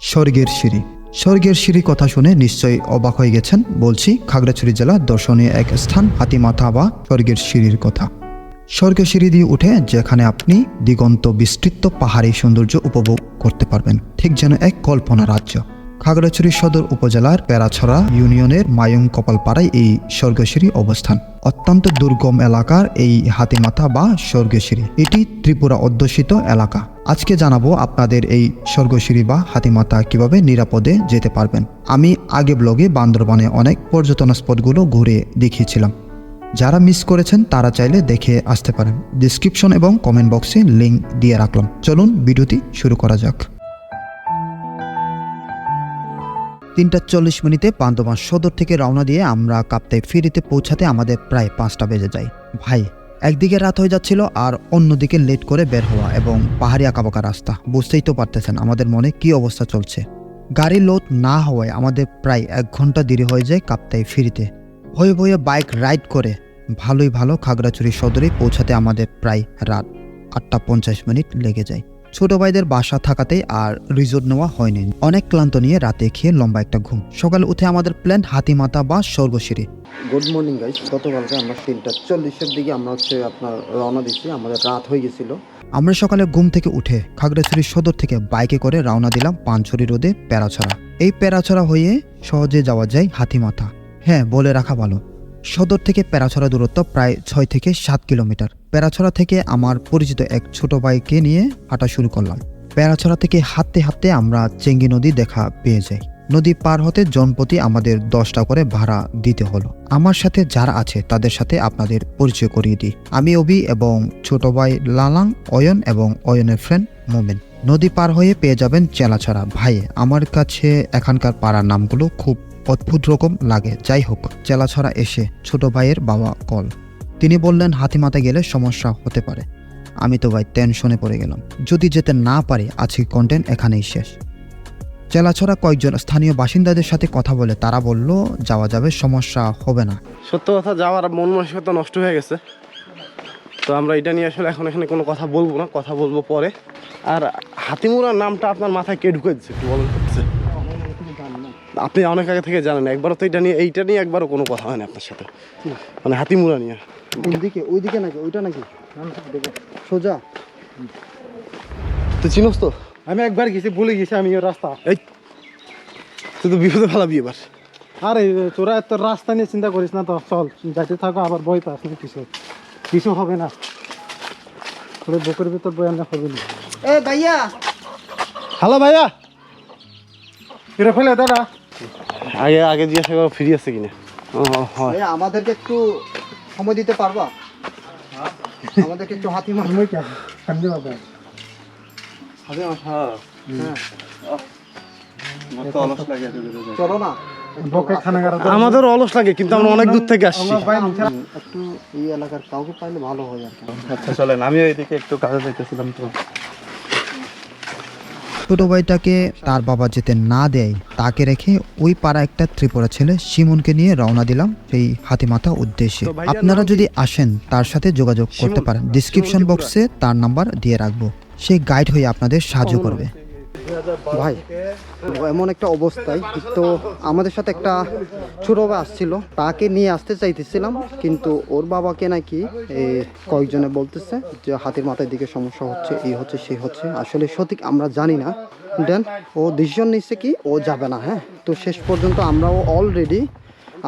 স্বর্গের সিঁড়ি। স্বর্গের সিঁড়ি কথা শুনে নিশ্চয়ই অবাক হয়ে গেছেন। বলছি, খাগড়াছড়ি জেলা দর্শনীয় এক স্থান হাতিমাথা বা স্বর্গের সিঁড়ির কথা। স্বর্গের সিঁড়ি দিয়ে উঠে যেখানে আপনি দিগন্ত বিস্তৃত পাহাড়ি সৌন্দর্য উপভোগ করতে পারবেন, ঠিক যেন এক কল্পনা রাজ্য। খাগড়াছড়ি সদর উপজেলার পেরাছড়া ইউনিয়নের মায়ং কপালপাড়ায় এই স্বর্গশিরি অবস্থান। অত্যন্ত দুর্গম এলাকার এই হাতিমাথা বা স্বর্গশিরি এটি ত্রিপুরা অধ্যুষিত এলাকা। আজকে জানাব আপনাদের এই স্বর্গশিরি বা হাতিমাতা কীভাবে নিরাপদে যেতে পারবেন। আমি আগে ব্লগে বান্দরবানে অনেক পর্যটন স্পটগুলো ঘুরে দেখিয়েছিলাম। যারা মিস করেছেন তারা চাইলে দেখে আসতে পারেন। ডিসক্রিপশন এবং কমেন্ট বক্সে লিঙ্ক দিয়ে রাখলাম। চলুন ভিডিওটি শুরু করা যাক। তিনটা চল্লিশ মিনিটে বান্দরবান সদর থেকে রওনা দিয়ে আমরা কাপ্তাই ফিরিতে পৌঁছাতে আমাদের প্রায় পাঁচটা বেজে যায়। ভাই একদিকে রাত হয়ে যাচ্ছিল আর অন্যদিকে লেট করে বের হওয়া এবং পাহাড়ি আঁকাবাঁকা রাস্তা। বুঝতেই তো পারতেছেন আমাদের মনে কি অবস্থা চলছে। গাড়ি লোড না হওয়ায় আমাদের প্রায় এক ঘণ্টা দেরি হয়ে যায় কাপ্তাই ফিরিতে। হয়ে ভয়ে বাইক রাইড করে ভালোই ভালো খাগড়াছড়ি সদরে পৌঁছাতে আমাদের প্রায় রাত আটটা পঞ্চাশ মিনিট লেগে যায়। ছোট ভাইদের বাসা থাকাতে আর রিজোর্ট নেওয়া হয়নি। অনেক ক্লান্ত নিয়ে রাতে খেয়ে লম্বা একটা ঘুম। সকাল উঠে আমাদের প্ল্যান হাতিমাতা বা স্বর্গশিরি। গুড মর্নিং গাইস গতকালকে আমরা তিনটা চল্লিশের দিকে আমরা হচ্ছে আপনার রওনা দিচ্ছি আমাদের রাত হয়ে গেছিল। আমরা সকালে ঘুম থেকে উঠে খাগড়াছড়ি সদর থেকে বাইকে করে রওনা দিলাম পানছড়ি রোদে প্যারাছড়া এই প্যারাছড়া হয়ে সহজে যাওয়া যায় হাতিমাথা হ্যাঁ বলে রাখা ভালো। সদর থেকে প্যারাছড়া দূরত্ব প্রায় ছয় থেকে সাত কিলোমিটার। প্যারাছড়া থেকে আমার পরিচিত এক ছোট বাইকে নিয়ে হাঁটা শুরু করলাম। প্যারাছড়া থেকে হাঁটতে হাঁটতে আমরা চেঙ্গি নদী দেখা পেয়ে যাই। নদী পার হতে জনপ্রতি আমাদের দশটা করে ভাড়া দিতে হলো। আমার সাথে যারা আছে তাদের সাথে আপনাদের পরিচয় করিয়ে দিই। আমি অভি এবং ছোট ভাই লালাং, অয়ন এবং অয়নের ফ্রেন্ড মোমেন। নদী পার হয়ে পেয়ে যাবেন চেলাছড়া। ভাই, আমার কাছে এখানকার পাড়ার নামগুলো খুব অদ্ভুত রকম লাগে। যাই হোক, চেলাছড়া এসে ছোট ভাইয়ের বাবা কল। তিনি বললেন, হাতিমাতে গেলে সমস্যা হতে পারে। আমি তো ভাই টেনশনে পড়ে গেলাম। যদি যেতে না পারি আজকে কন্টেন্ট এখানেই শেষ। চেলাছড়া কয়েকজন স্থানীয় বাসিন্দাদের সাথে কথা বলে তারা বলল, যাওয়া যাবে, সমস্যা হবে না। সত্য কথা, যাওয়ার মন মানসিকতা নষ্ট হয়ে গেছে। তো আমরা এটা নিয়ে আসলে এখন এখানে কোনো কথা বলব না, কথা বলব পরে। আর হাতিমুরার নামটা আপনার মাথায় কে ঢুকে দিচ্ছে একটু বলেন আপনি অনেক আগে থেকে জানেন একবারও তো এটা নিয়ে এইটা নিয়ে একবারও কোনো কথা হয় না আপনার সাথে। মানে হাতিমুরা নিয়ে। ওইদিকে ওইদিকে নাকি ওইটা নাকি? সোজা। তুই চিনোস তো? আমি একবার গেছি ভুলে গেছি আমি রাস্তা। এই তুই তো বিপদে ফেলাবি এবার। আরে তোরা এত রাস্তা নিয়ে চিন্তা করিস না তো চল যাইতে থাকো আবার বই পাস না কিছু। কিছু হবে না। তোর বুকের ভিতর বই আনলে হবে না। এ ভাইয়া! হ্যালো ভাইয়া! কিরে ফেলে দাদা আগে আগে জিজ্ঞাসা করো ফ্রি আছে কিনা? ও হয় আমাদেরকে একটু সময় দিতে পারবা? আমাদেরকে একটু হাতিমা সময় কে সন্ধে বাবা চলো না। বকে খানা গাড়া আমাদের অলস লাগে কিন্তু আমরা অনেক দূর থেকে আসছি। একটু এই এলাকার কাউকে পাইলে ভালো হয় আর কি। আচ্ছা চলেন আমি এইদিকে একটু কাজে যাইতেছিলাম তো। ছোট ভাইটাকে তার বাবা যেতে না দেয় তাকে রেখে ওই পাড়া একটা ত্রিপুরা ছেলে সিমনকে নিয়ে রওনা দিলাম সেই হাতিমাথা উদ্দেশ্যে। আপনারা যদি আসেন তার সাথে যোগাযোগ করতে পারেন। ডিসক্রিপশন বক্সে তার নাম্বার দিয়ে রাখব। সে গাইড হয়ে আপনাদের সাহায্য করবে। ভাই, এমন একটা অবস্থায় তো আমাদের সাথে একটা ছোট ভাই আসছিল। তাকে নিয়ে আসতে চাইতেছিলাম, কিন্তু ওর বাবাকে নাকি কয়েকজনে বলতেছে যে হাতির মাথার দিকে সমস্যা হচ্ছে, এই হচ্ছে, সেই হচ্ছে। আসলে সঠিক আমরা জানি না। দেন ও ডিসিশন নিচ্ছে কি, ও যাবে না হ্যাঁ? তো শেষ পর্যন্ত আমরাও অলরেডি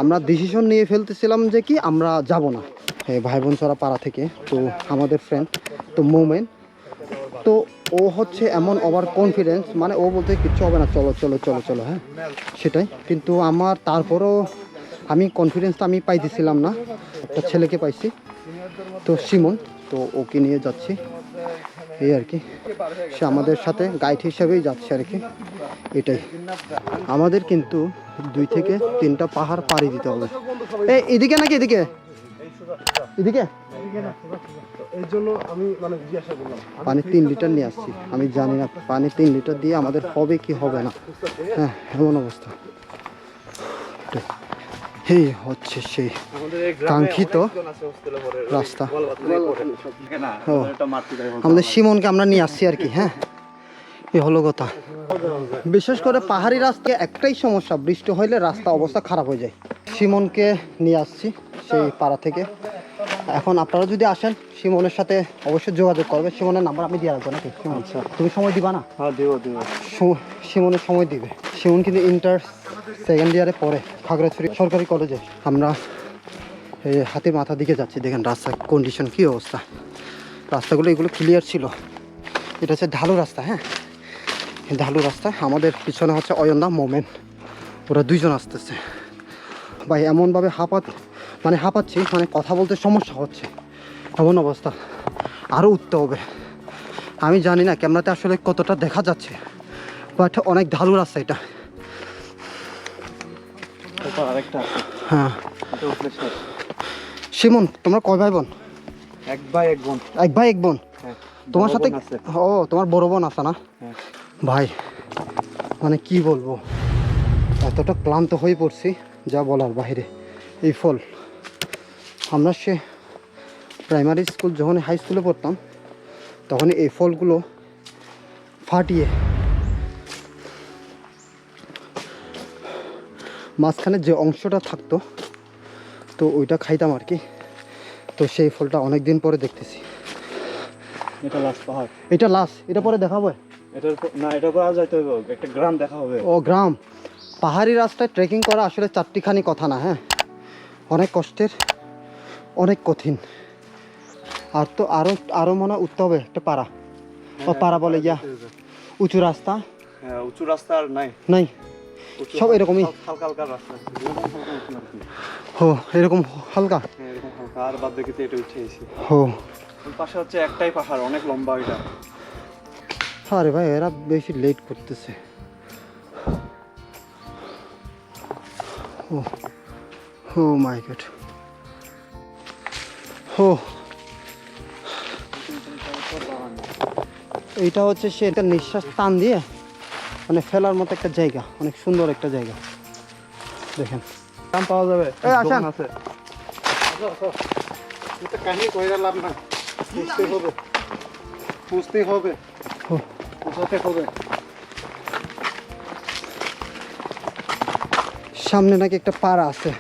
আমরা ডিসিশন নিয়ে ফেলতেছিলাম যে কি, আমরা যাব না। ভাই বোন ছড়া পাড়া থেকে, তো আমাদের ফ্রেন্ড তো মোমেন্ট তো ও হচ্ছে এমন ওভার কনফিডেন্স মানে ও বলতে কিচ্ছু হবে না, চলো চলো চলো চলো হ্যাঁ? সেটাই। কিন্তু আমার তারপরও আমি কনফিডেন্সটা আমি পাই পাইতেছিলাম না, একটা ছেলেকে পাইছি, তো সিমন তো ওকে নিয়ে যাচ্ছি। এই আর কি, সে আমাদের সাথে গাইড হিসাবেই যাচ্ছে আর কি, এটাই। আমাদের কিন্তু দুই থেকে তিনটা পাহাড় পাড়ি দিতে হবে। এদিকে নাকি এদিকে? এদিকে? এই জন্য আমি মানে জিজ্ঞাসা করলাম। পানি তিন লিটার নিয়ে আসছি। আমি জানি না পানি তিন লিটার দিয়ে আমাদের হবে কি হবে না। হ্যাঁ এমন অবস্থা। এই হচ্ছে সেই কাঙ্ক্ষিত আছে হোস্টেলে পরে রাস্তা। ও আমাদের সিমনকে আমরা নিয়ে আসছি আর কি হ্যাঁ। এ হলো কথা। বিশেষ করে পাহাড়ি রাস্তায় একটাই সমস্যা বৃষ্টি হইলে রাস্তা অবস্থা খারাপ হয়ে যায়। সিমনকে নিয়ে আসছি সেই পাড়া থেকে। এখন আপনারা যদি আসেন সিমনের সাথে অবশ্যই যোগাযোগ করবে সিমনের নাম্বার আমি দিয়ে রাখব নাকি? তুমি সময় দিবা না? হ্যাঁ দিব সময় দিবে। সিমন কিন্তু ইন্টার সেকেন্ড ইয়ারে পড়ে খাগড়াছড়ি সরকারি কলেজে আমরা এই হাতির মাথা দিকে যাচ্ছি। দেখেন রাস্তার কন্ডিশন কী অবস্থা। রাস্তাগুলো এগুলো ক্লিয়ার ছিল। এটা হচ্ছে ঢালু রাস্তা হ্যাঁ? ঢালু রাস্তা আমাদের পিছনে হচ্ছে অয়ন্দা মোমেন্ট ওরা দুইজন আসতেছে। ভাই এমনভাবে হাঁপাত মানে হাঁপাচ্ছি মানে কথা বলতে সমস্যা হচ্ছে। এমন অবস্থা। আরও উঠতে হবে। আমি জানি না ক্যামেরাতে আসলে কতটা দেখা যাচ্ছে বাট অনেক ঢালু রাস্তা এটা। হ্যাঁ। সিমন তোমরা কয় ভাই বোন? এক ভাই এক বোন। এক ভাই এক বোন? হ্যাঁ তোমার সাথে ও তোমার বড় বোন আছে না? হ্যাঁ। ভাই মানে কি বলব? এতটা ক্লান্ত হয়ে পড়ছি যা বলার বাইরে। এই ফল। আমরা সে প্রাইমারি স্কুল যখন হাই স্কুলে পড়তাম তখন এই ফলগুলো ফাটিয়ে মাঝখানে যে অংশটা থাকতো তো ওইটা খাইতাম আর কি। তো সেই ফলটা অনেক দিন পরে দেখতেছি। এটা লাস্ট পাহাড়। এটা লাস্ট এটা পরে দেখাবো? এটার না এটা করা যাইতে হবে একটা গ্রাম দেখা হবে। ও গ্রাম। পাহাড়ি রাস্তায় ট্রেকিং করা আসলে চারটিখানি কথা না হ্যাঁ? অনেক কষ্টের। অনেক কঠিন। আর তো আরও আরও মনে হয় উঠতে হবে একটা পাড়া। ও পাড়া বলে গিয়া উঁচু রাস্তা। হ্যাঁ উঁচু রাস্তা আর নাই। নাই। সব এরকমই। হালকা হালকা রাস্তা। এরকম হালকা? এরকম হ্যাঁ এরকম হালকা। আর বাদ দেখিতে এটা উঠে এসেছি হো। ওই পাশে হচ্ছে একটাই পাহাড় অনেক লম্বা এটা। আরে ভাই এরা বেশি লেট করতেছে। ও ও মাই গড। ও এইটা হচ্ছে সে একটা নিঃশ্বাস টান দিয়ে মানে ফেলার মতো একটা জায়গা অনেক সুন্দর একটা জায়গা। দেখেন। দাম পাওয়া যাবে। আসেন। আছে। কাহিনী কইরা লাভ না বুঝতে হবে। বুঝতে হবে। বুঝাতে হবে। সামনে নাকি একটা পাড়া আছে।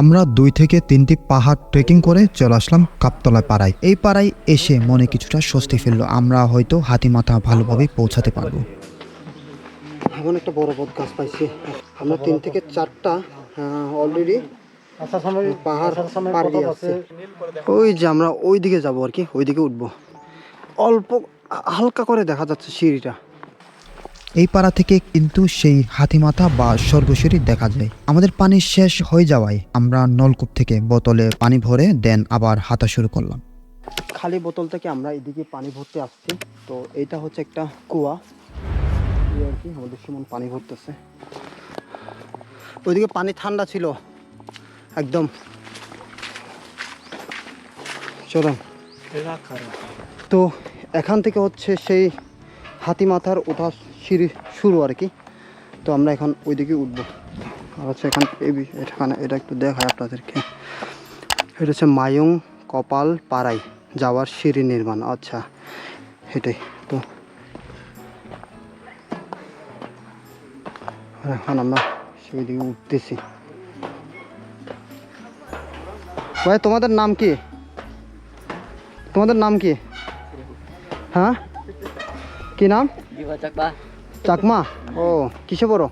আমরা দুই থেকে তিনটি পাহাড় ট্রেকিং করে চলে আসলাম কাপতলা পাড়ায়। এই পাড়ায় এসে মনে কিছুটা স্বস্তি ফেলল আমরা হয়তো হাতিমাথা ভালোভাবে পৌঁছাতে পারব। এমন একটা বড় বট গাছ পাইছি। আমরা তিন থেকে চারটা অলরেডি পাহাড় কত আছে আছে ওই যে আমরা ওই দিকে যাব আর কি ওই দিকে উঠবো। অল্প হালকা করে দেখা যাচ্ছে সিঁড়িটা। এই পাড়া থেকে কিন্তু সেই হাতিমাথা বা স্বর্গশিরি দেখা যায়। আমাদের পানি শেষ হয়ে যাওয়ায় আমরা নলকূপ থেকে বোতলে পানি ভরে দেন আবার হাঁটা শুরু করলাম। খালি বোতল থেকে আমরা এদিকে পানি ভরতে আসছি। তো এটা হচ্ছে একটা কুয়া। আর কি আমাদের সুমন পানি ভরতেছে। ওইদিকে পানি ঠান্ডা ছিল। একদম। চলুন। তো এখান থেকে হচ্ছে সেই হাতিমাথার ওঠা সিঁড়ি শুরু আর কি। তো আমরা এখন ওইদিকে উঠবো। আর হচ্ছে এখান, এই এখানে এটা একটু দেখায় আপনাদেরকে। এটা হচ্ছে মায়ং কপাল পাড়াই যাওয়ার সিঁড়ি নির্মাণ। আচ্ছা এটাই। তো এখন আমরা সেই দিকে উঠতেছি। ভাই, তোমাদের নাম কি? তোমাদের নাম কি? হ্যাঁ? কি নাম? চাকমা? ও কিসে পড়ো?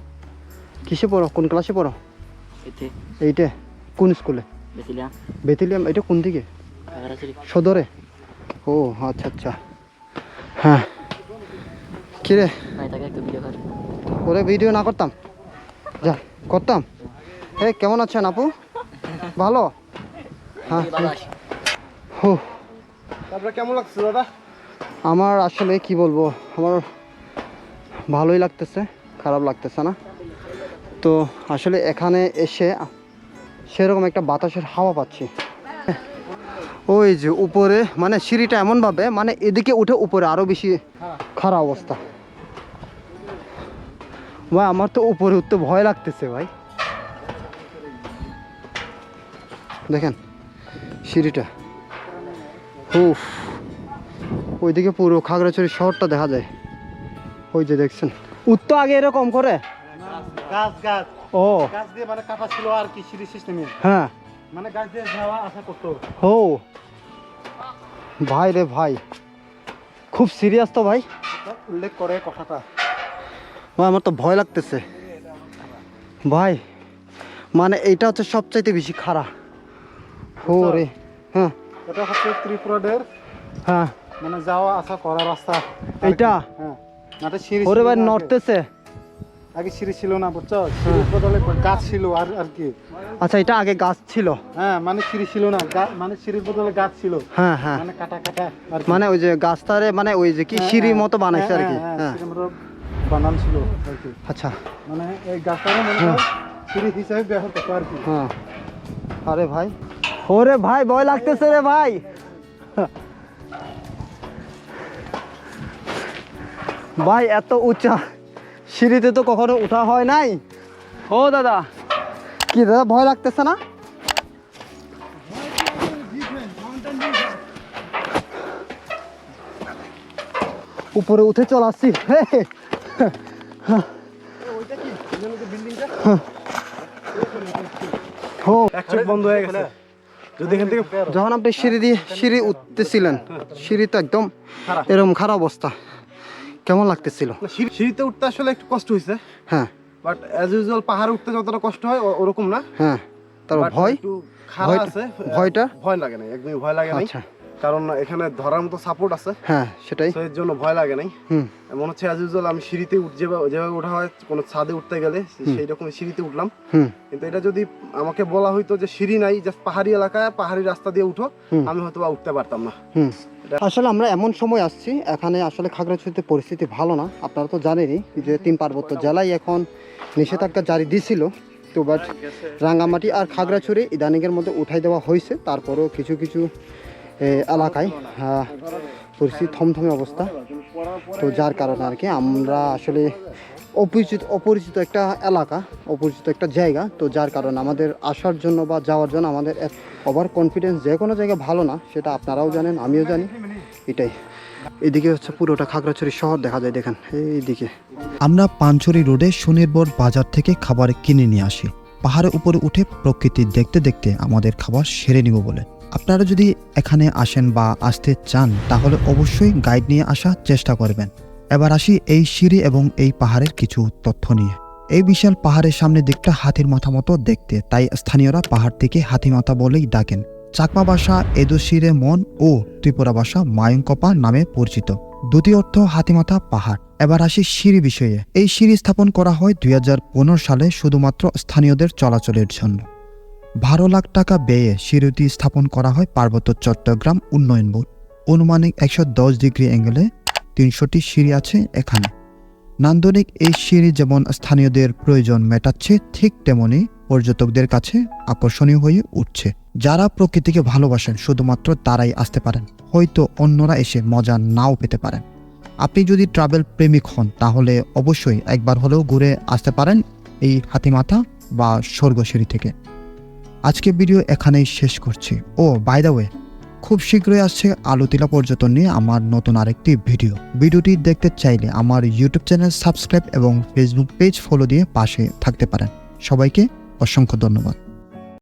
কিসে পড়ো? কোন ক্লাসে পড়ো? এইটে। কোন স্কুলে? বেতিলিয়াম এটা কোন দিকে? সদরে? ও আচ্ছা আচ্ছা। হ্যাঁ। কিরে? ওরে ভিডিও না করতাম? যা করতাম? এই কেমন আছেন আপু? ভালো? হ্যাঁ হো। তারপরে কেমন লাগছে দাদা? আমার আসলে কি বলব? আমার ভালোই লাগতেছে, খারাপ লাগতেছে না। তো আসলে এখানে এসে সেরকম একটা বাতাসের হাওয়া পাচ্ছি। ওই যে উপরে মানে সিঁড়িটা এমনভাবে মানে এদিকে উঠে উপরে আরও বেশি খারাপ অবস্থা। ভাই, আমার তো উপরে উঠতে ভয় লাগতেছে ভাই। দেখেন, সিঁড়িটা। উফ, ওইদিকে পুরো খাগড়াছড়ি শহরটা দেখা যায়। ওই যে দেখছেন। উত্তর আগে এরকম করে? গাছ গাছ। ও। গাছ দিয়ে মানে কাটা ছিল আর কি সিঁড়ি সিস্টেমে। হ্যাঁ। মানে গাছ দিয়ে যাওয়া আসা করতো। ও। ভাই রে ভাই। খুব সিরিয়াস তো ভাই। উল্লেখ করে কথাটা। ভাই আমার তো ভয় লাগতেছে। ভাই মানে এইটা হচ্ছে সবচাইতে বেশি খারাপ ও রে। হ্যাঁ। এটা হচ্ছে ত্রিপুরাদের হ্যাঁ। মানে যাওয়া আসা করা রাস্তা। এইটা? হ্যাঁ। নাটে সিঁড়ি ওরে ভাই নড়তেছে। আগে সিঁড়ি ছিল না বুঝছ? সিঁড়ির বদলে গাছ ছিল আর আর কি। আচ্ছা এটা আগে গাছ ছিল। হ্যাঁ মানে সিঁড়ি ছিল না। মানে সিঁড়ির বদলে গাছ ছিল। হ্যাঁ হ্যাঁ। মানে কাটা কাটা আর মানে ওই যে গাছটারে মানে ওই যে কি হ্যাঁ, সিঁড়ি হ্যাঁ, মতো বানাইছে আর হ্যাঁ, কি হ্যাঁ, হ্যাঁ বানান ছিল আর কি। আচ্ছা। মানে এই গাছটারে মনে হয়। সিঁড়ি হিসাবে ব্যবহার করতো আর কি। হ্যাঁ। আরে ভাই। ওরে ভাই ভয় লাগতেছে রে ভাই। ভাই, এত উঁচা সিঁড়িতে তো কখনো উঠা হয় নাই। ও দাদা। কি দাদা, ভয় লাগতেছে না? উপরে উঠে চলে আসছি হয়ে গেছে। যখন আপনি সিঁড়ি দিয়ে সিঁড়ি উঠতেছিলেন, সিঁড়ি তো একদম এরকম খারাপ অবস্থা। কেমন লাগতেছিল? সিঁড়িতে উঠতে আসলে একটু কষ্ট হয়েছে হ্যাঁ। বাট অ্যাজ ইউজুয়াল পাহাড়ে উঠতে যতটা কষ্ট হয় ওরকম না। হ্যাঁ। But ভয়? খারাপ আছে ভয়টা? ভয় লাগে না একদমই ভয় লাগে নাই। আচ্ছা। কারণ এখানে ধরার মতো সাপোর্ট আছে। হ্যাঁ সেটাই। এর জন্য ভয় লাগে নাই। হুম। মনে হচ্ছে অ্যাজ ইউজুয়াল আমি সিঁড়িতে যেভাবে যেভাবে ওঠা হয় কোনো ছাদে উঠতে গেলে সেই রকম সিঁড়িতে উঠলাম। হুম। কিন্তু এটা যদি আমাকে বলা হইতো যে সিঁড়ি নাই জাস্ট পাহাড়ি এলাকায় পাহাড়ি রাস্তা দিয়ে উঠো আমি হয়তো বা উঠতে পারতাম না। হুম। আসলে আমরা এমন সময় আসছি এখানে আসলে খাগড়াছড়িতে পরিস্থিতি ভালো না। আপনারা তো জানেনই যে তিন পার্বত্য জেলায় এখন নিষেধাজ্ঞা জারি দিছিল তো বাট রাঙ্গামাটি আর খাগড়াছড়ি ইদানিংয়ের মধ্যে উঠাই দেওয়া হয়েছে। তারপরেও কিছু কিছু এলাকায় আহ, পরিস্থিতি থমথমে অবস্থা। তো যার কারণে আর কি আমরা আসলে অপরিচিত অপরিচিত একটা এলাকা, অপরিচিত একটা জায়গা। তো যার কারণে আমাদের আসার জন্য বা যাওয়ার জন্য আমাদের ওভার কনফিডেন্স যে কোনো জায়গা ভালো না, সেটা আপনারাও জানেন, আমিও জানি। এটাই। এদিকে হচ্ছে পুরোটা খাগড়াছড়ি শহর, দেখা যায় দেখেন, এইদিকে। আমরা পাঞ্চরি রোডে সুনির্ভর বাজার থেকে খাবার কিনে নিয়ে আসি। পাহাড়ের উপরে উঠে প্রকৃতি দেখতে দেখতে আমাদের খাবার সেরে নিব বলে। আপনারা যদি এখানে আসেন বা আসতে চান, তাহলে অবশ্যই গাইড নিয়ে আসার চেষ্টা করবেন। এবার আসি এই সিঁড়ি এবং এই পাহাড়ের কিছু তথ্য নিয়ে। এই বিশাল পাহাড়ের সামনের দিকটা হাতির মাথা মতো দেখতে, তাই স্থানীয়রা পাহাড় থেকে হাতি মাথা বলেই ডাকেন। চাকমা ভাষা এদোশিরে মন ও ত্রিপুরা ভাষা মায়ঙ্কপা নামে পরিচিত। দুটি অর্থ হাতিমাথা পাহাড়। এবার আসি সিঁড়ি বিষয়ে। এই সিঁড়ি স্থাপন করা হয় দুই হাজার পনেরো সালে শুধুমাত্র স্থানীয়দের চলাচলের জন্য। বারো লাখ টাকা ব্যয়ে সিঁড়িটি স্থাপন করা হয় পার্বত্য চট্টগ্রাম উন্নয়ন বোর্ড। অনুমানিক একশো দশ ডিগ্রি অ্যাঙ্গেলে তিনশোটি সিঁড়ি আছে এখানে। নান্দনিক এই সিঁড়ি যেমন স্থানীয়দের প্রয়োজন মেটাচ্ছে, ঠিক তেমনি পর্যটকদের কাছে আকর্ষণীয় হয়ে উঠছে। যারা প্রকৃতিকে ভালোবাসেন, শুধুমাত্র তারাই আসতে পারেন। হয়তো অন্যরা এসে মজা নাও পেতে পারেন। আপনি যদি ট্রাভেল প্রেমিক হন, তাহলে অবশ্যই একবার হলেও ঘুরে আসতে পারেন এই হাতিমাথা বা স্বর্গসিঁড়ি থেকে। আজকে ভিডিও এখানেই শেষ করছি। ও বাই ওয়ে খুব শীঘ্রই আসছে আলোতিলা পর্যটন নিয়ে আমার নতুন আরেকটি ভিডিও। ভিডিওটি দেখতে চাইলে আমার ইউটিউব চ্যানেল সাবস্ক্রাইব এবং ফেসবুক পেজ ফলো দিয়ে পাশে থাকতে পারেন। সবাইকে অসংখ্য ধন্যবাদ।